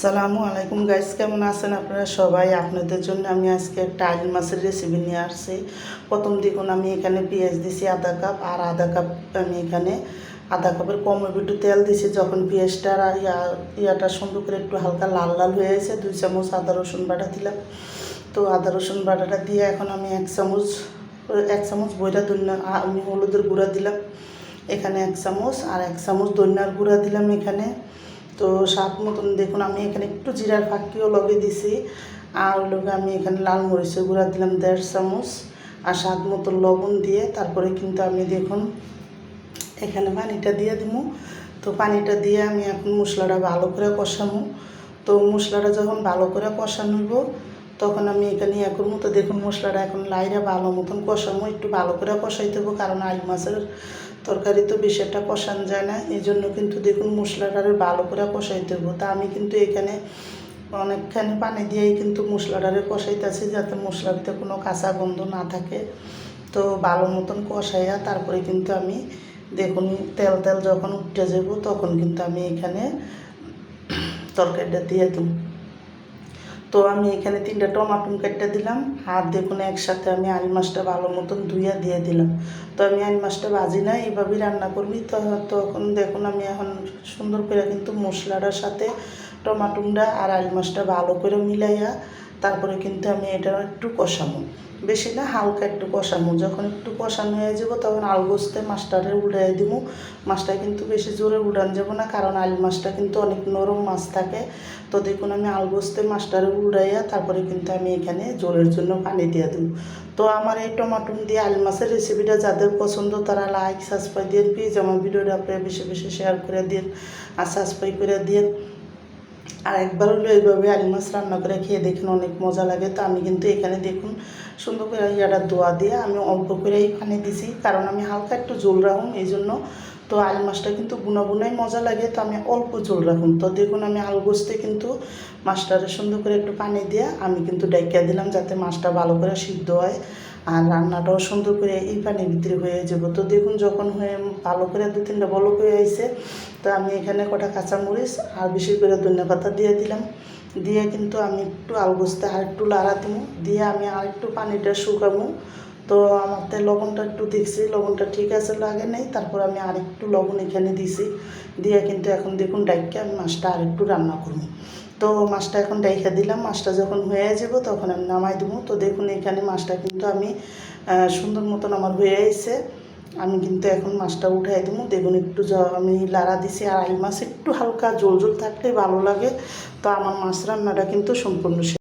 আসসালামু আলাইকুম গাইস কেমন আছেন আপনারা সবাই? আপনাদের জন্য আমি আজকে একটা আইল মাছের রেসিপি নিয়ে আসছি। প্রথম দেখুন, আমি এখানে পেঁয়াজ দিছি আধা কাপ আর আধা কাপ আমি এখানে আধা কাপের কম একটু তেল দিছি। যখন পেঁয়াজটা আর ইয়া, ইয়াটা সুন্দর করে একটু হালকা লাল লাল হয়ে গেছে, দুই চামচ আদা রসুন বাটা দিলাম। তো আদা রসুন বাটাটা দিয়ে এখন আমি এক চামচ এক চামচ বইটা ধন্য আমি হলুদের গুঁড়া দিলাম। এখানে এক চামচ আর এক চামচ দইনার গুঁড়া দিলাম এখানে। তো স্বাদ মতন, দেখুন আমি এখানে একটু জিরার ফাঁকিও লগে দিছি। আর লগে আমি এখানে লাল মরিচের গুঁড়া দিলাম দেড় চামচ আর স্বাদ মতন লবণ দিয়ে তারপরে কিন্তু আমি দেখুন এখানে পানিটা দিয়ে দিব। তো পানিটা দিয়ে আমি এখন মশলাটা ভালো করে কষামো তো মশলাটা যখন ভালো করে কষানোব তখন আমি এখানে এখন মতো দেখুন মশলাটা এখন লাইরা ভালো মতন কষামো, একটু ভালো করে কষাইতে হবে, কারণ আইল মাছের তরকারি তো বেশি একটা কষানো যায় না। এই জন্য কিন্তু দেখুন মশলাটা ভালো করে কষাইতে হবে। তা আমি কিন্তু এখানে অনেকখানি পানি দিয়েই কিন্তু মশলাটারে কষাইতেছি যাতে মশলাতে কোনো কাঁচা গন্ধ না থাকে। তো ভালো মতন কষাইয়া তারপরে কিন্তু আমি দেখুন তেল তেল যখন উঠে যাব তখন কিন্তু আমি এখানে তরকারিটা দিয়ে দেব। তো আমি এখানে তিনটা টমাটুম কেটে দিলাম, আর দেখুন একসাথে আমি আল মাছটা ভালো মতন ধুইয়া দিয়ে দিলাম। তো আমি আল মাছটা ভাজি না, এইভাবেই রান্না করবি। তো তখন দেখুন আমি এখন সুন্দর করে কিন্তু মশলাটার সাথে টমাটুমটা আর আল মাছটা ভালো করে মিলাইয়া তারপরে কিন্তু আমি এটা একটু কষাবো। বেশি না, হালকা একটু কষানো যখন একটু কষানো হয়ে যাব, তখন আল গোস্তে মাছটারে উড়াই দিব। মাছটা কিন্তু বেশি জোরে উড়ান যাব না, কারণ আল মাছটা কিন্তু অনেক নরম মাছ থাকে। তো দেখুন, আমি আল গোস্তে মাছটারে উড়াইয়া তারপরে কিন্তু আমি এখানে জোরের জন্য পানি দিয়ে দেবো। তো আমার এই টমাটো দিয়ে আল মাছের রেসিপিটা যাদের পছন্দ, তারা লাইক, সাবস্ক্রাইব দিয়ে প্লিজ আমার ভিডিওটা আপনারা বেশি বেশি শেয়ার করে দিন আর সাবস্ক্রাইব করে দিন আর একবার হলো এইভাবে আলু মাছ রান্না করে খেয়ে দেখুন, অনেক মজা লাগে। তো আমি কিন্তু এখানে দেখুন, সুন্দর করে ইয়াটা দোয়া দিয়ে আমি অল্প করেই পানি দিছি, কারণ আমি হালকা একটু জোল রাখুন এই জন্য। তো আলু মাছটা কিন্তু বুনা বুনাই মজা লাগে, তো আমি অল্প জোল রাখুন। তো দেখুন আমি আলু গোস্তে কিন্তু মাছটারে সুন্দর করে একটু পানি দিয়ে আমি কিন্তু ডাইকা দিলাম, যাতে মাছটা ভালো করে সিদ্ধ হয়। আর রান্নাটাও সুন্দর করে এই পানির ভিতরে হয়ে যাব। তো দেখুন যখন হয়ে ভালো করে দু তিনটা বলক হয়ে আইছে, তো আমি এখানে কটা কাঁচামরিচ আর বেশি করে ধনে পাতা দিয়ে দিলাম। দিয়ে কিন্তু আমি একটু আলু বসতে আর একটু লাড়া দিব দিয়ে আমি আর একটু পানিটা শুকাবো। তো আমার তো লবণটা একটু দেখছি লবণটা ঠিক আছে লাগে নাই, তারপর আমি আর একটু লবণ এখানে দিছি। দিয়ে কিন্তু এখন দেখুন ডাইকে আমি মাছটা আর একটু রান্না করব। তো মাছটা এখন ডাইখা দিলাম। মাছটা যখন হয়ে যাব তখন আমি নামাই দেবো। তো দেখুন, এখানে মাছটা কিন্তু আমি সুন্দর মতন আমার হয়ে এসে আমি কিন্তু এখন মাছটা উঠাই দেবো। দেখুন, একটু আমি লাড়া দিছি। আর আই মাছ একটু হালকা জল জল থাকলে ভালো লাগে। তো আমার মাছ রান্নাটা কিন্তু সম্পূর্ণ।